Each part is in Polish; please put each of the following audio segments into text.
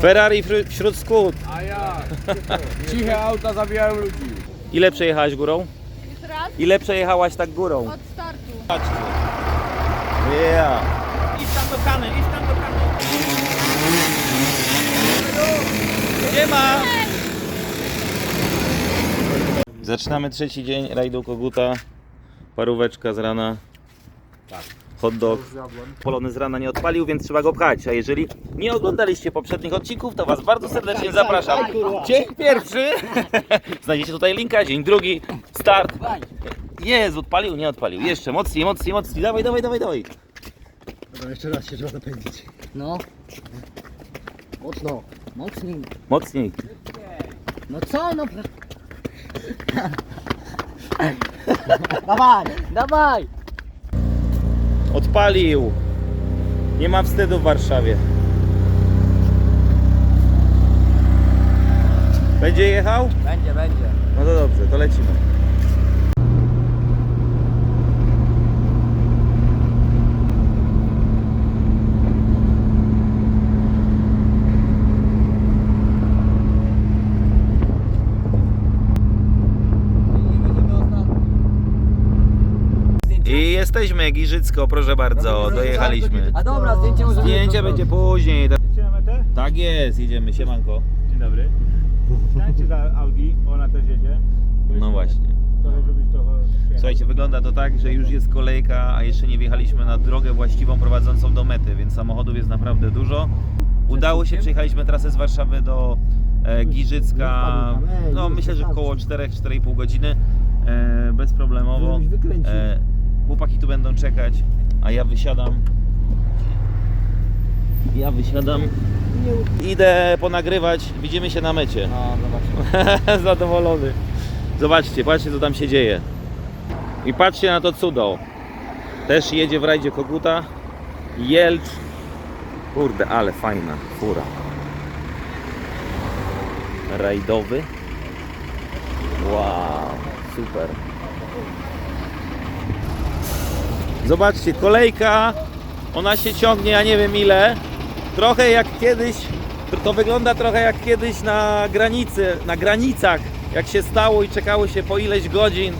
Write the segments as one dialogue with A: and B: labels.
A: Ferrari wśród- wśród skut.
B: A ja. Ciche auta zabijają ludzi.
A: Ile przejechałaś górą?
C: Jeszcze raz?
A: Ile przejechałaś tak górą?
C: Od startu.
A: Patrzcie. Yeah. Idź tam do kany, idź tam do kany. Nie ma. Zaczynamy trzeci dzień rajdu Koguta. Paróweczka z rana. Hot dog. Polony z rana nie odpalił, więc trzeba go pchać. A jeżeli nie oglądaliście poprzednich odcinków, to Was bardzo serdecznie zapraszam. Dzień pierwszy. Znajdziecie tutaj linka, dzień drugi. Start. Jest, odpalił, nie odpalił. Jeszcze mocniej, mocniej, mocniej. Dawaj, dawaj, dawaj, dawaj.
D: Dobra, jeszcze raz się trzeba napędzić.
E: No,
D: Mocno.
E: mocniej.
A: Mocniej.
E: No co, no. dawaj, dawaj.
A: Odpalił. Nie ma wstydu w Warszawie. Będzie jechał?
E: Będzie, będzie.
A: No to dobrze, to lecimy. I jesteśmy, Giżycko, proszę bardzo, dojechaliśmy.
E: A dobra, zdjęcie może
A: Zdjęcie będzie później. Tak jest, jedziemy, siemanko.
B: Dzień dobry. Stańcie za Audi, ona też jedzie.
A: No właśnie.
B: Trochę, żebyś trochę...
A: Słuchajcie, wygląda to tak, że już jest kolejka, a jeszcze nie wjechaliśmy na drogę właściwą prowadzącą do mety, więc samochodów jest naprawdę dużo. Udało się, przejechaliśmy trasę z Warszawy do e, Giżycka, no myślę, że około 4-4,5 godziny, e, bezproblemowo. E, chłopaki tu będą czekać, a ja wysiadam. Ja wysiadam. Idę ponagrywać, widzimy się na mecie.
E: No, zobaczymy.
A: Zadowolony. Zobaczcie, patrzcie co tam się dzieje. I patrzcie na to cudo. Też jedzie w rajdzie Koguta. Jelcz. Kurde, ale fajna fura. Rajdowy. Wow, super. Zobaczcie, kolejka. Ona się ciągnie, ja nie wiem ile. Trochę jak kiedyś, to wygląda trochę jak kiedyś na granicy, na granicach, jak się stało i czekało się po ileś godzin,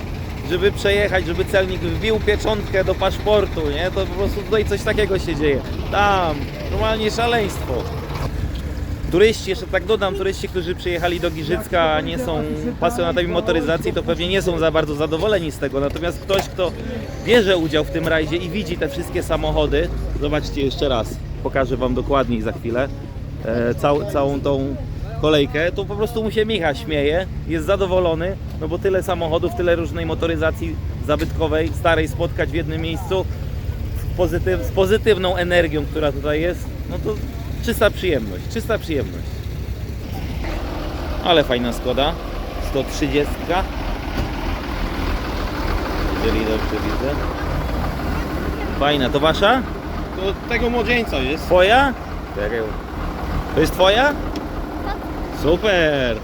A: żeby przejechać, żeby celnik wbił pieczątkę do paszportu, nie? To po prostu tutaj coś takiego się dzieje. Tam, normalnie szaleństwo. Turyści, jeszcze tak dodam, turyści, którzy przyjechali do Giżycka, nie są pasjonatami motoryzacji, to pewnie nie są za bardzo zadowoleni z tego. Natomiast ktoś, kto bierze udział w tym rajdzie i widzi te wszystkie samochody, zobaczcie jeszcze raz, pokażę Wam dokładniej za chwilę, e, cał, całą tą kolejkę, to po prostu mu się Micha śmieje, jest zadowolony, no bo tyle samochodów, tyle różnej motoryzacji zabytkowej, starej spotkać w jednym miejscu, pozytyw, z pozytywną energią, która tutaj jest, no to czysta przyjemność, czysta przyjemność. Ale fajna Skoda, 130. Jeżeli dobrze widzę. Fajna, to wasza?
B: To tego młodzieńca jest.
A: Twoja? To jest twoja? Super!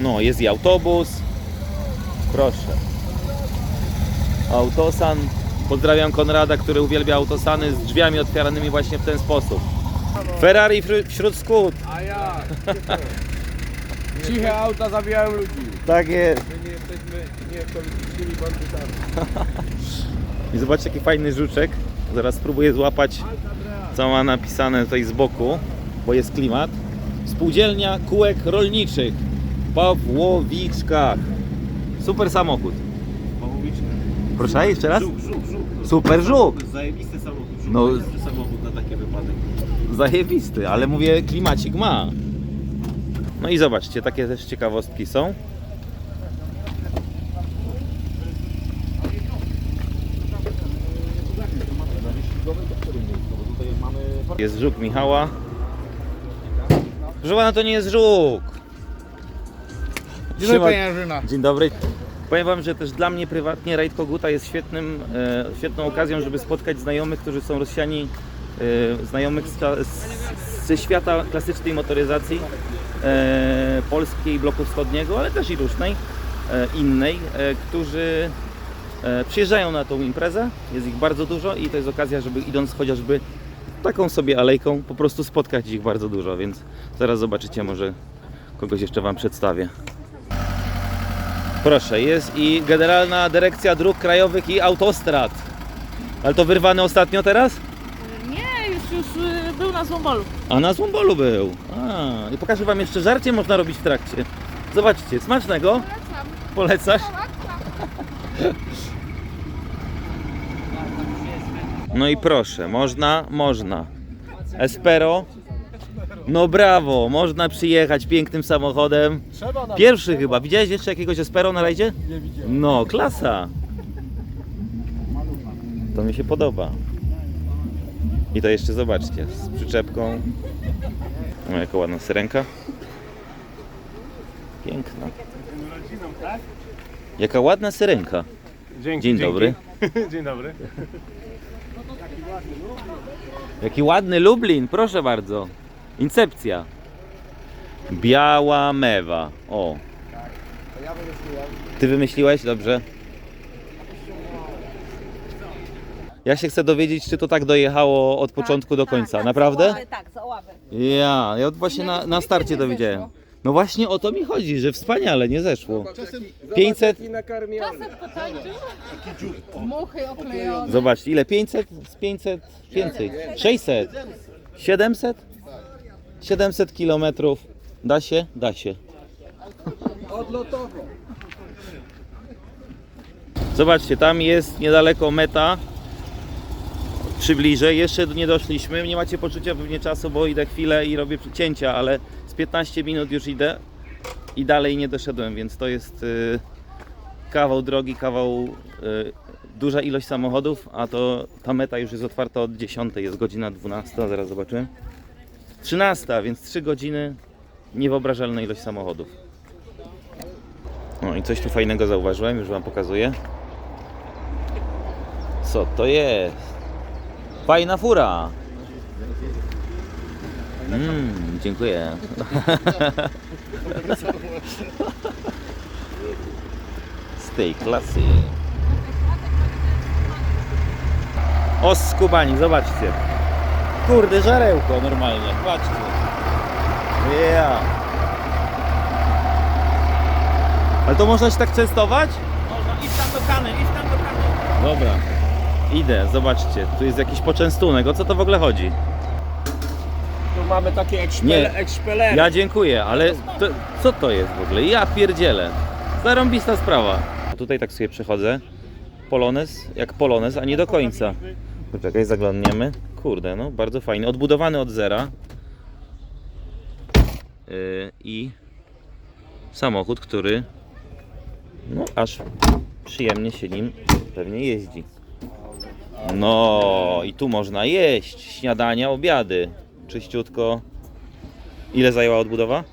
A: No, jest i autobus. Proszę. Autosan. Pozdrawiam Konrada, który uwielbia autosany z drzwiami otwieranymi właśnie w ten sposób. Ferrari wśród- skut.
B: A ja. Ciche auta zabijają ludzi.
A: Tak jest.
B: My nie jesteśmy niepolitycznymi bandytami.
A: I zobaczcie jaki fajny żuczek. Zaraz spróbuję złapać, co ma napisane tutaj z boku, bo jest klimat. Spółdzielnia kółek rolniczych w Pawłowiczkach. Super samochód. Proszę, jeszcze raz?
B: Żuk, żuk, żuk.
A: Super żuk.
B: Zajebisty samochód. Żuk
A: No.
B: najlepszy samochód na takie wypadek.
A: Zajebisty, ale mówię klimacik ma. No i zobaczcie, takie też ciekawostki są. Jest żuk Michała. Proszę pana, to nie jest żuk.
B: Dzień dobry.
A: Dzień dobry. Powiem Wam, że też dla mnie prywatnie rajd Koguta jest świetnym, e, świetną okazją, żeby spotkać znajomych, którzy są rozsiani, e, znajomych z, z, ze świata klasycznej motoryzacji e, polskiej, bloku wschodniego, ale też i różnej, innej, którzy przyjeżdżają na tą imprezę, jest ich bardzo dużo i to jest okazja, żeby idąc chociażby taką sobie alejką, po prostu spotkać ich bardzo dużo, więc zaraz zobaczycie, może kogoś jeszcze Wam przedstawię. Proszę, jest i Generalna Dyrekcja Dróg Krajowych i Autostrad. Ale to wyrwane ostatnio teraz?
C: Nie, już, już y, był na Złombolu.
A: A na Złombolu był. A, i pokażę Wam jeszcze żarcie można robić w trakcie. Zobaczcie, smacznego. Polecasz? No i proszę, można, można. Espero. No brawo, można przyjechać pięknym samochodem.
D: Trzeba na
A: Pierwszy chyba. Widziałeś jeszcze jakiegoś Espero na rajdzie?
D: Nie widziałem.
A: No, klasa. To mi się podoba. I to jeszcze zobaczcie, z przyczepką. O, jaka ładna syrenka. Piękna. Jaka ładna syrenka.
B: Dzięki,
A: Dzień dobry.
B: Dzień dobry.
A: Jaki ładny Lublin, proszę bardzo. Incepcja. Biała mewa. O.
D: Ja wymyśliłem.
A: Ty wymyśliłeś? Dobrze. Ja się chcę dowiedzieć, czy to tak dojechało od początku do końca. Naprawdę?
C: Tak, za ławę.
A: Ja, ja właśnie na, na starcie to widziałem. No właśnie o to mi chodzi, że wspaniale, nie zeszło. 500,
C: Czasem potańczył. Muchy oklejone.
A: zobacz, ile? 500 z 500 więcej. 600, 700? 700 kilometrów. Da się? Da się. Zobaczcie, tam jest niedaleko meta. Przybliżę, jeszcze nie doszliśmy. Nie macie poczucia pewnie czasu, bo idę chwilę i robię cięcia, ale z 15 minut już idę i dalej nie doszedłem, więc to jest y, kawał drogi, kawał y, duża ilość samochodów, a to ta meta już jest otwarta od 10, jest godzina 12, zaraz zobaczymy. 13, więc 3 godziny, niewyobrażalna ilość samochodów. No i coś tu fajnego zauważyłem, już Wam pokazuję. Co to jest? Fajna fura! Mm, dziękuję. Z tej klasy. O skubani, zobaczcie. Kurde, żarełko normalnie, patrzcie. Ja. Ale to można się tak częstować?
B: Można iść tam do kany, iść tam do kany.
A: Dobra. Idę, zobaczcie. Tu jest jakiś poczęstunek. O co to w ogóle chodzi?
B: Tu mamy takie
A: Nie.
B: ekspele, ekspelery.
A: Ja dziękuję, ale to, co to jest w ogóle? Ja pierdzielę. Zarąbista sprawa. A tutaj tak sobie przechodzę. Polonez, jak polonez, a nie do końca. Poczekaj, zaglądniemy. Kurde, no bardzo fajny. Odbudowany od zera. Yy, I samochód, który no aż przyjemnie się nim pewnie jeździ. No i tu można jeść. Śniadania, obiady. Czyściutko. Ile zajęła odbudowa?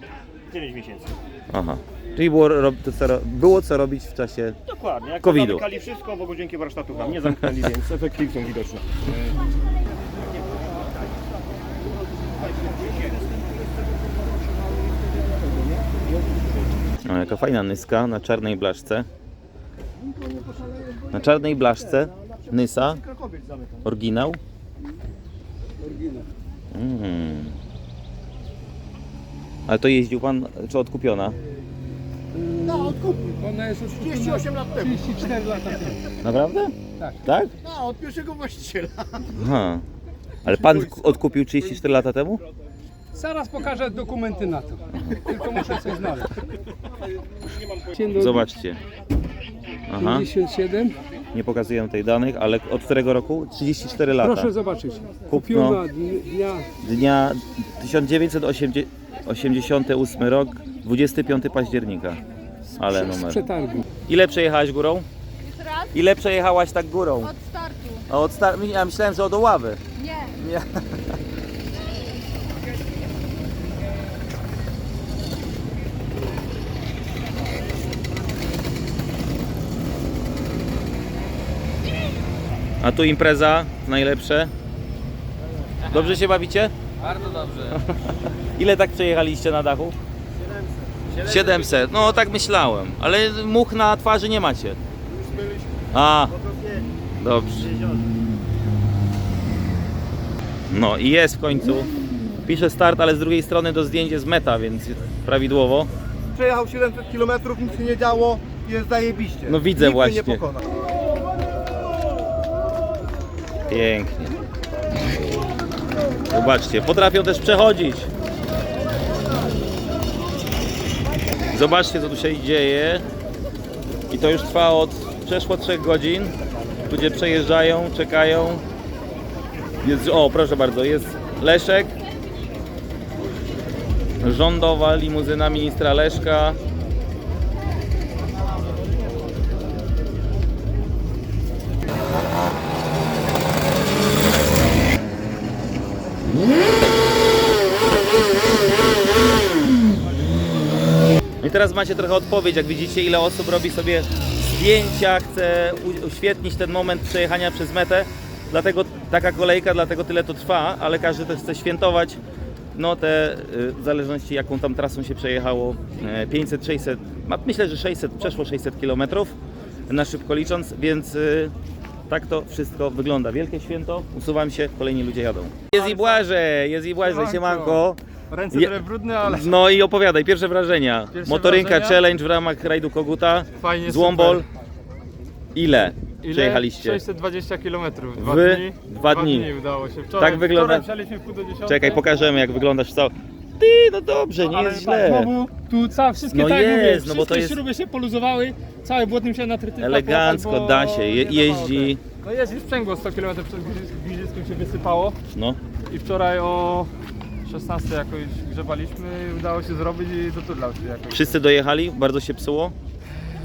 B: 9 miesięcy.
A: Aha. Czyli było, ro- to co, było co robić w czasie.
B: Dokładnie. Jak
A: COVID-u.
B: zamykali wszystko, bo dzięki warsztatów nam nie zamknęli, więc efekty są widoczne.
A: O, jaka fajna nyska na czarnej blaszce. Na czarnej blaszce Nysa. Oryginał. Mm. Ale to jeździł pan, czy odkupiona?
D: No, odkupił.
E: Ona jest już
D: 38 lat temu.
E: 34 lata temu.
A: Naprawdę?
E: Tak.
A: Tak?
D: No, od pierwszego właściciela.
A: Aha. Ale pan odkupił 34 lata temu?
E: Zaraz pokażę dokumenty na to. Tylko muszę coś znaleźć.
A: Zobaczcie. Aha.
E: 57.
A: Nie pokazuję tej danych, ale od którego roku? 34 lata.
E: Proszę zobaczyć.
A: Kupno.
E: Dnia
A: Dnia 1988 rok, 25 października. Ale
E: z
A: numer.
E: przetargu.
A: Ile przejechałaś górą?
C: Jeszcze raz?
A: Ile przejechałaś tak górą?
C: Od startu.
A: A od star- ja myślałem, że od Oławy.
C: Nie.
A: Nie. A tu impreza najlepsze. Dobrze się bawicie?
E: Bardzo dobrze.
A: Ile tak przejechaliście na dachu? 700. No tak myślałem, ale much na twarzy nie macie. A, dobrze. No i jest w końcu. Pisze start, ale z drugiej strony do zdjęć jest meta, więc prawidłowo.
D: Przejechał 700 km, nic się nie działo, jest zajebiście.
A: No widzę
D: Nikt mnie
A: właśnie.
D: nie pokona.
A: Pięknie. Zobaczcie, potrafią też przechodzić. Zobaczcie, co tu się dzieje. I to już trwa od przeszło 3 godzin. Ludzie przejeżdżają, czekają. Jest, o, proszę bardzo, jest Leszek. Rządowa limuzyna ministra Leszka. I teraz macie trochę odpowiedź, jak widzicie ile osób robi sobie zdjęcia, chce uświetnić ten moment przejechania przez metę. Dlatego taka kolejka, dlatego tyle to trwa, ale każdy też chce świętować no te y, w zależności jaką tam trasą się przejechało e, 500, 600, ma- myślę, że 600, przeszło 600 km na szybko licząc, więc y, tak to wszystko wygląda. Wielkie święto, usuwam się, kolejni ludzie jadą. Jest i Błażej, jest i Błażej,
E: Siemanko. Ręce trochę brudne, ale
A: No i opowiadaj, pierwsze wrażenia.
E: Pierwsze
A: Motorynka
E: wrażenia?
A: challenge w ramach rajdu Koguta.
E: fajnie,
A: Złombol.
E: super.
A: Ile,
E: Ile?
A: przejechaliście?
E: 620 km. Dwa
A: Wy?
E: dni.
A: Dwa dni.
E: udało się. Wczoraj,
A: Tak wygląda-
E: Wczoraj wsialiśmy w pół do dziesiątej.
A: Czekaj, pokażemy jak wyglądasz w cał... Ty, no dobrze, nie jest źle.
E: Znowu tu całe wszystkie
A: No
E: tak jak
A: jest,
E: mówię,
A: no
E: wszystkie
A: bo to jest-
E: śruby się poluzowały, całe błotnym się na trytytach
A: Elegancko, da się, je-
E: dawało
A: jeździ.
E: No jeździ sprzęgło 100 km przed Giżysk- Giżyckiem się wysypało
A: No.
E: i wczoraj o 16 jakoś grzebaliśmy i udało się zrobić i do turlał się jakoś.
A: Wszyscy dojechali, bardzo się psuło.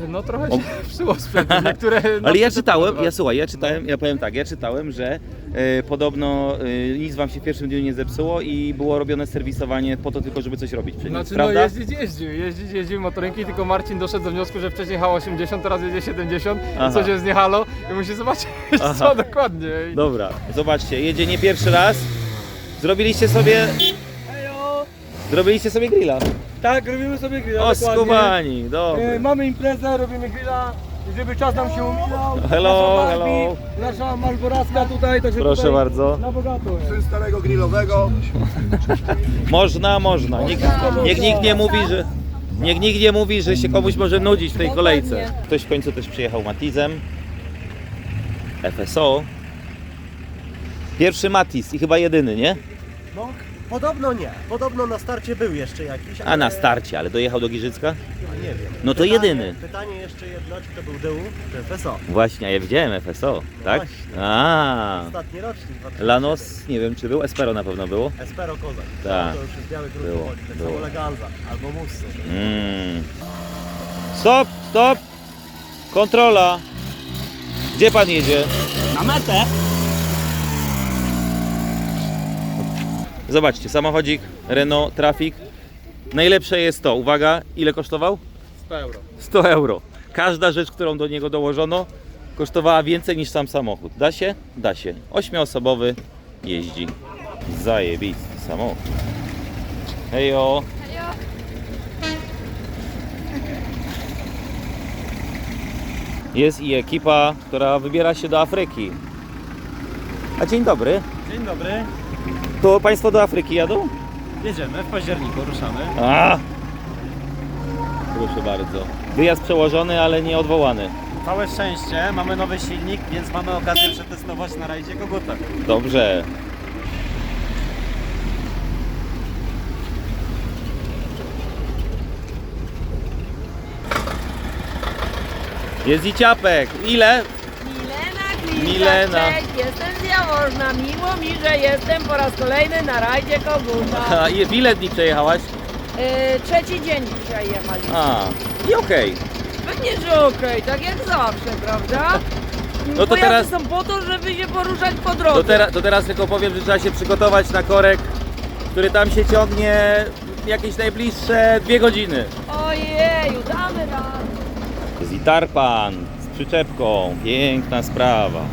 E: No trochę
A: O-
E: się sprzętu, niektóre...
A: Ale
E: no,
A: ja czytałem, ja słuchaj, ja czytałem, ja powiem tak, ja czytałem, że e, podobno e, nic wam się w pierwszym dniu nie zepsuło i było robione serwisowanie po to tylko, żeby coś robić przy nim,
E: Znaczy
A: prawda?
E: no jeździć jeździł, jeździć jeździł motorynki, tylko Marcin doszedł do wniosku, że wcześniej jechał 80, teraz jedzie 70
A: Aha.
E: i coś jest nie halo i musi zobaczyć
A: Aha.
E: co dokładnie. I...
A: Dobra, zobaczcie, jedzie nie pierwszy raz. Zrobiliście sobie, zrobiliście sobie grilla.
F: Tak, robimy sobie grilla.
A: O,
F: dokładnie.
A: skubani,
F: E, mamy imprezę, robimy grilla, i żeby czas nam się umilał.
A: Hello,
F: nasza
A: hello.
F: Nasza malboraska tutaj, także
A: Proszę
F: tutaj
A: bardzo.
F: Na bogato jest.
D: Syn starego grillowego.
A: Można, można. Niech, niech nikt nie mówi, że. Niech nikt nie mówi, że się komuś może nudzić w tej kolejce. Ktoś w końcu też przyjechał Matizem. FSO. Pierwszy Matiz i chyba jedyny, nie?
G: No, podobno nie. Podobno na starcie był jeszcze jakiś.
A: A na starcie, ale dojechał do Giżycka?
G: Nie wiem.
A: No to
G: Pytanie-
A: jedyny.
G: Pytanie jeszcze jedno, czy to był DU, czy FSO?
A: Właśnie, a ja widziałem FSO, tak?
G: właśnie.
A: A,
G: Ostatni rocznik. 2007.
A: Lanos, nie wiem czy był, Espero na pewno było.
G: Espero Kozak.
A: Tak.
G: To już jest biały
A: Było,
G: grunt Tak
A: było.
G: samo Leganza albo Mussy.
A: Mm. Stop, stop! Kontrola! Gdzie pan jedzie?
G: Na metę!
A: Zobaczcie, samochodzik Renault Traffic. Najlepsze jest to, uwaga, ile kosztował?
E: 100 euro.
A: 100 euro. Każda rzecz, którą do niego dołożono, kosztowała więcej niż sam samochód. Da się? Da się. Ośmioosobowy jeździ. Zajebisty samochód. Hejo. Jest i ekipa, która wybiera się do Afryki. A dzień dobry.
F: Dzień dobry.
A: To Państwo do Afryki jadą?
F: Jedziemy, w październiku ruszamy.
A: A! Proszę bardzo. Wyjazd przełożony, ale nie odwołany.
F: Całe szczęście, mamy nowy silnik, więc mamy okazję przetestować na rajdzie Koguta.
A: Dobrze. Jest i ciapek. Ile?
C: Milena. Cześć, jestem z Jaworzna. Miło mi, że jestem po raz kolejny na rajdzie Koguta.
A: A, i- w ile dni przejechałaś?
C: Yy, trzeci dzień dzisiaj jechaliśmy.
A: A, i okej.
C: Pewnie, że okej, tak jak zawsze, prawda?
A: No to
C: Pojazdy
A: teraz-
C: są po to, żeby się poruszać po drodze.
A: To, tera, to teraz tylko powiem, że trzeba się przygotować na korek, który tam się ciągnie jakieś najbliższe dwie godziny.
C: Ojeju, damy radę.
A: Jest i tarpan z przyczepką. Piękna sprawa.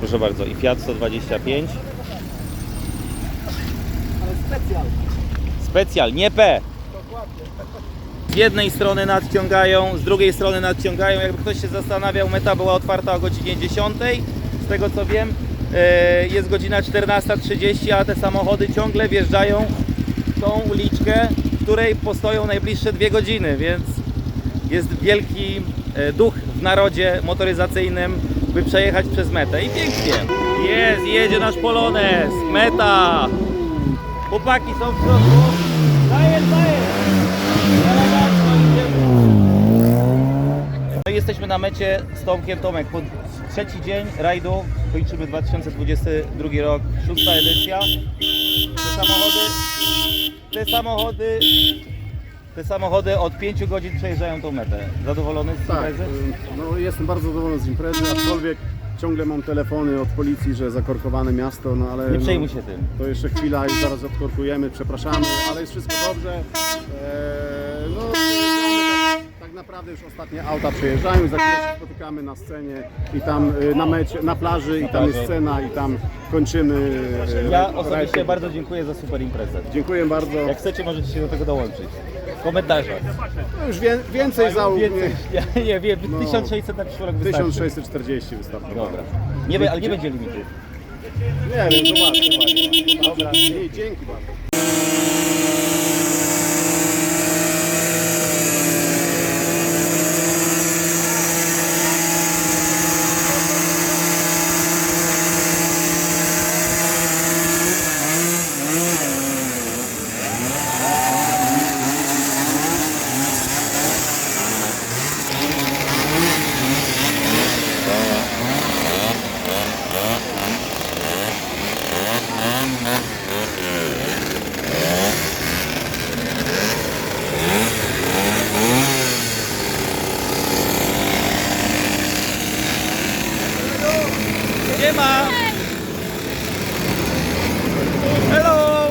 A: Proszę bardzo, i Fiat 125.
G: Ale specjal.
A: Specjal, nie P. Z jednej strony nadciągają, z drugiej strony nadciągają. Jakby ktoś się zastanawiał, meta była otwarta o godzinie 10. Z tego co wiem, e, jest godzina 14.30, a te samochody ciągle wjeżdżają w tą uliczkę, w której postoją najbliższe dwie godziny, więc jest wielki e, duch w narodzie motoryzacyjnym, by przejechać przez metę. I pięknie. Jest, jedzie nasz Polones. Meta. Chłopaki są w środku. Elegancko idziemy. No jesteśmy na mecie z Tomkiem Tomek. Po trzeci dzień rajdu kończymy 2022 rok, szósta edycja. Te samochody, te samochody, te samochody od 5 godzin przejeżdżają tą metę. Zadowolony z
H: Tak,
A: imprezy?
H: y, no jestem bardzo zadowolony z imprezy, aczkolwiek ciągle mam telefony od policji, że zakorkowane miasto, no ale...
A: Nie przejmuj
H: no,
A: się tym.
H: To jeszcze chwila i zaraz odkorkujemy, przepraszamy, ale jest wszystko dobrze. Eee, no przejeżdżamy tak, tak naprawdę już ostatnie auta przejeżdżają, za chwilę się spotykamy na scenie i tam y, na mecie, na plaży i tam jest scena i tam kończymy. y,
A: Ja osobiście bardzo dziękuję za super imprezę.
H: Dziękuję bardzo.
A: Jak chcecie, możecie się do tego dołączyć. W komentarzach.
H: No już wie, więcej załóg,
A: Więcej,
H: nie,
A: nie, wiem,
H: No.
A: 1600 na przyszły rok wystarczy.
H: 1640 wystarczy.
A: Dobra. Nie, be- ale nie będzie limitu.
H: Nie wiem, zobaczmy. Dobra, dzięki bardzo.
A: Nie ma! Hello!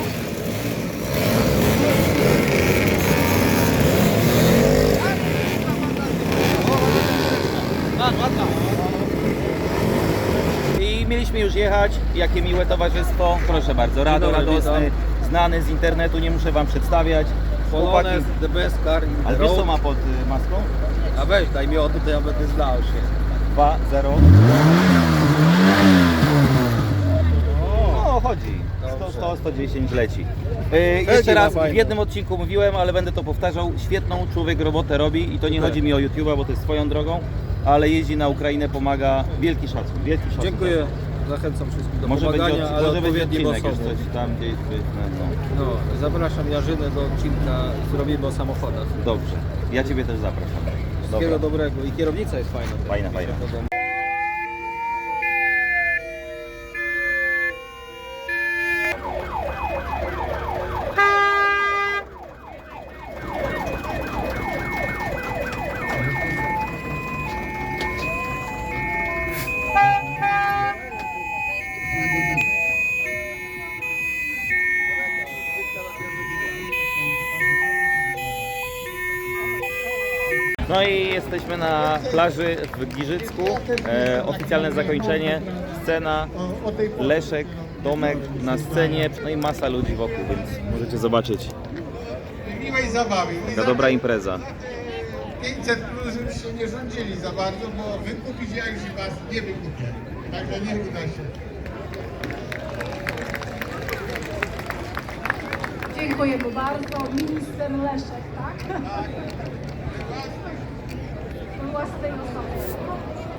A: Mieliśmy już jechać. Jakie miłe towarzystwo. Proszę bardzo, Rado
I: dobry,
A: Radosny, znany z internetu, nie muszę Wam przedstawiać. Chłopaki,
I: Polones, the best car in
A: ale wiesz co
I: road.
A: ma pod y, maską?
I: A weź, daj mi oddech, to ja będę znał się.
A: 2, 0. No, chodzi. 100, 100, 110 leci. Yy, jeszcze raz, w jednym odcinku mówiłem, ale będę to powtarzał. Świetną człowiek robotę robi i to nie chodzi mi o YouTube'a, bo to jest swoją drogą, ale jeździ na Ukrainę, pomaga. Wielki szacun, wielki szacun.
I: Dziękuję, zachęcam wszystkich do
A: Może będzie,
I: pomagania,
A: od,
I: ale
A: może będzie
I: odpowiednim
A: odcinek
I: osobom.
A: jeszcze tam gdzieś. gdzieś, No, no.
I: Zapraszam Jarzynę do odcinka, zrobimy o samochodach.
A: Dobrze, ja Ciebie też zapraszam.
I: Wszystkiego dobrego i kierownica jest fajna. też.
A: Fajna,
I: Mi się
A: fajna.
I: podoba.
A: No i jesteśmy na plaży w Giżycku. E, oficjalne zakończenie, scena, Leszek, Tomek na scenie, no i masa ludzi wokół, więc możecie zobaczyć.
J: miłej zabawy. I
A: Taka dobra impreza.
J: 500 plus żebyście nie rządzili za bardzo, bo wykupić ja już was nie wykupię. Także nie uda się.
K: Dziękuję mu bardzo. Minister Leszek, tak? Była z tej osoby.